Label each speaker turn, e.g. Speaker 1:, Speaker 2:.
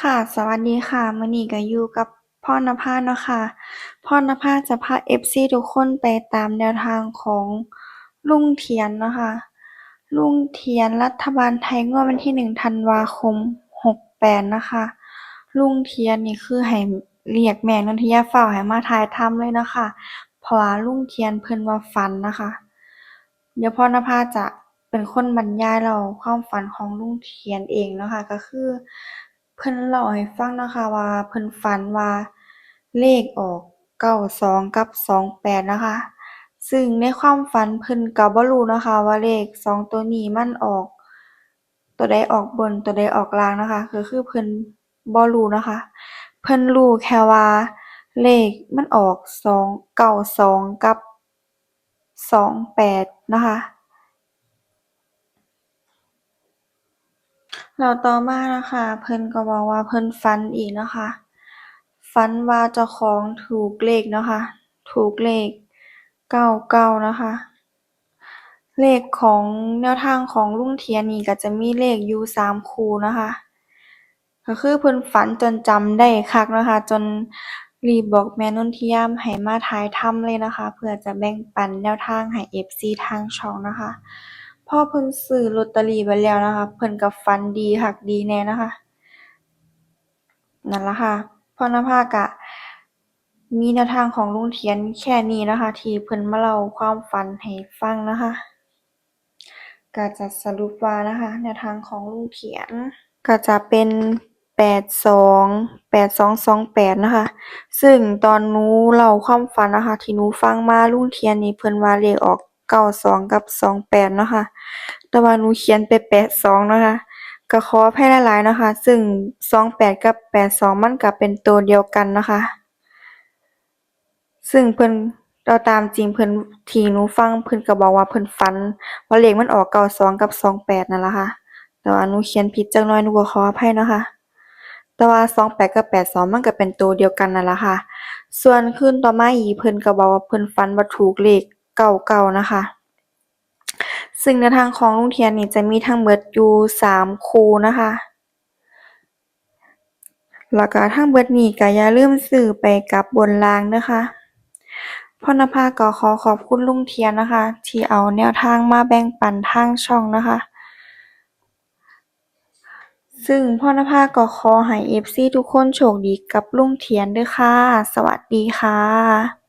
Speaker 1: ค่ะ สวัสดีค่ะมื้อนี้ก็อยู่กับพรณภาเนาะค่ะพรณภาจะพา FC ทุกคนไปตามแนวทางของลุงเทียนเนาะค่ะลุงเทียนรัฐบาลไทยงวดวันที่1ธันวาคม 68 นะคะ ลุงเทียนนี่คือให้เรียกแม่นนทิยาฟ้าให้มาถ่ายทำเลยนะคะเพราะว่าลุงเทียนเพิ่นว่าฝันนะคะ เดี๋ยวพรณภาจะเป็นคนบรรยายเล่าความฝันของลุงเทียนเองเนาะค่ะก็คือ เพิ่นเล่าให้ฟังนะคะว่า เพิ่นฝันว่าเลขออก92กับ28นะคะ ซึ่งในความฝันเพิ่นก็บ่รู้นะคะว่าเลขสองตัวนี้มันออก ตัวใดออกบนตัวใดออกล่างนะคะ ก็คือเพิ่นบ่รู้นะคะ เพิ่นรู้แค่ว่าเลขมันออกสองเก้าสองกับ28นะคะ แล้วต่อมานะคะ เพิ่นก็บอกว่าเพิ่นฝันอีกนะคะ ฝันว่าเจ้าของถูกเลขเนาะคะ ถูกเลข99นะคะ เลขของแนวทางของลุงเทียนนี่ก็จะมีเลขอยู่3คู่นะคะ ก็คือเพิ่นฝันจนจำได้คักนะคะ จนรีบบอกแม่นนทิยาให้มาถ่ายทำเลยนะคะ เพื่อจะแบ่งปันแนวทางให้ FC ทางช่องนะคะ พ่อเพิ่นซื้อลอตเตอรี่ไว้แล้วนะคะ เพิ่นก็ฝันดีคักดีแน่นะคะ นั่นล่ะค่ะพรณภาก็มีแนวทางของลุงเทียนแค่นี้นะคะ ที่เพิ่นมาเล่าความฝันให้ฟังนะคะก็จะสรุปว่านะคะแนวทางของลุงเทียนก็จะเป็น82 8228นะคะ ซึ่งตอนนู้เล่าความฝันนะคะ ที่นูฟังมาลุงเทียนนี่เพิ่นว่าเลขออก 92กับ28เนาะค่ะ แต่ว่าหนูเขียนไป82เนาะค่ะก็ขออภัยหลายๆเนาะค่ะ ซึ่ง28กับ82มันก็เป็นตัวเดียวกันนะคะซึ่งเพิ่นเอาตามจริงเพิ่นทีหนูฟังเพิ่นก็บอกว่าเพิ่นฝันว่าเลขมันออก92กับ28นั่นแหละค่ะ แต่ว่าหนูเขียนผิดจักหน่อยหนูก็ขออภัยเนาะค่ะแต่ว่า28กับ82มันก็เป็นตัวเดียวกันนั่นแหละค่ะ ส่วนคืนต่อมาอีเพิ่นก็บอกว่าเพิ่นฝันว่าถูกเลข 99นะคะ ซึ่งแนทางของลุงเทียนนี่จะมีทั้งเบิดอยู่3คูนะคะแล้วก็ทั้งเบิดนี้ก็อย่าลืมซื้อไปกับบนลางเด้อค่ะพรณภาก็ขอขอบคุณลุงเทียนนะคะ ที่เอาแนวทางมาแบ่งปันทางช่องนะคะ ซึ่งพรณภาก็ขอให้ FC ทุกคนโชคดีกับลุงเทียนด้อค่ะ สวัสดีค่ะ